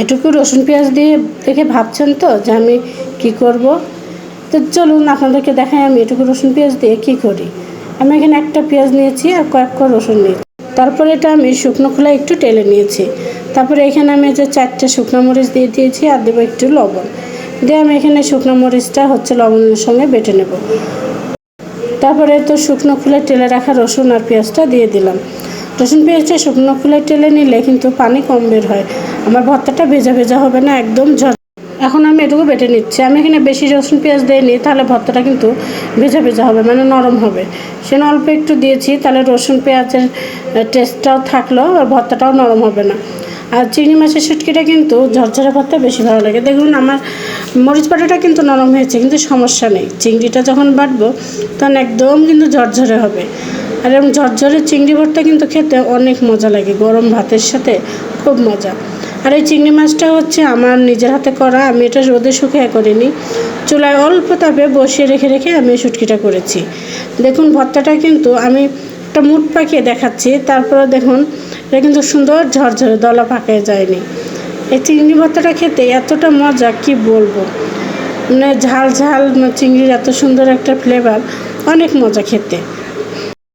এটুকু রসুন পেঁয়াজ দিয়ে দেখে ভাবছেন তো যে আমি কি করব। তো চলুন আপনাদেরকে দেখাই আমি এটুকু রসুন পেঁয়াজ দিয়ে কি করি। আমি এখানে একটা পেঁয়াজ নিয়েছি আর কয়েক কোয়া রসুন নিয়েছি। তারপরে এটা আমি শুকনো খোলা একটু টেলে নিয়েছি। তারপরে এখানে আমি যে চারটে শুকনো মরিচ দিয়ে দিয়েছি আর দেবো একটু লবণ। দিয়ে আমি এখানে শুকনো মরিচটা হচ্ছে লবণের সঙ্গে বেটে নেব। তারপরে তো শুকনো খুলে টেলে রাখা রসুন আর পেঁয়াজটা দিয়ে দিলাম। রসুন পেঁয়াজটা শুকনো খুলে টেলে নিলে কিন্তু পানি কম বের হয়। আমার ভর্তাটা ভেজা ভেজা হবে না, একদম ঝর এখন আমি এটুকু বেটে নিচ্ছি। আমি এখানে বেশি রসুন পেঁয়াজ দিইনি, তাহলে ভর্তাটা কিন্তু ভেজা ভেজা হবে মানে নরম হবে। সে অল্প একটু দিয়েছি, তাহলে রসুন পেঁয়াজের টেস্টটাও থাকল, আর ভর্তাটাও নরম হবে না। আর চিংড়ি মাছের শুটকিটা কিন্তু ঝরঝরে ভর্তা বেশি ভালো লাগে। দেখুন, আমার মরিচ বাটাটা কিন্তু নরম হয়েছে, কিন্তু সমস্যা নেই। চিংড়িটা যখন বাটবো, তখন একদম কিন্তু ঝরঝরে হবে। আর এরকম ঝরঝরে চিংড়ি ভর্তা কিন্তু খেতে অনেক মজা লাগে, গরম ভাতের সাথে খুব মজা। আর এই চিংড়ি মাছটা হচ্ছে আমার নিজের হাতে করা, আমি এটা রোদে শুকিয়ে করিনি। চুলায় অল্প তাপে বসিয়ে রেখে রেখে আমি শুটকিটা করেছি। দেখুন ভর্তাটা কিন্তু আমি একটা মুঠ পাকিয়ে দেখাচ্ছি, তারপরে দেখুন এটা কিন্তু সুন্দর ঝরঝরে, দলা পাকায় যায়নি। এই চিংড়ি ভর্তাটা খেতে এতটা মজা, কি বলব? মানে ঝাল ঝাল, চিংড়ির এত সুন্দর একটা ফ্লেভার অনেক মজা খেতে।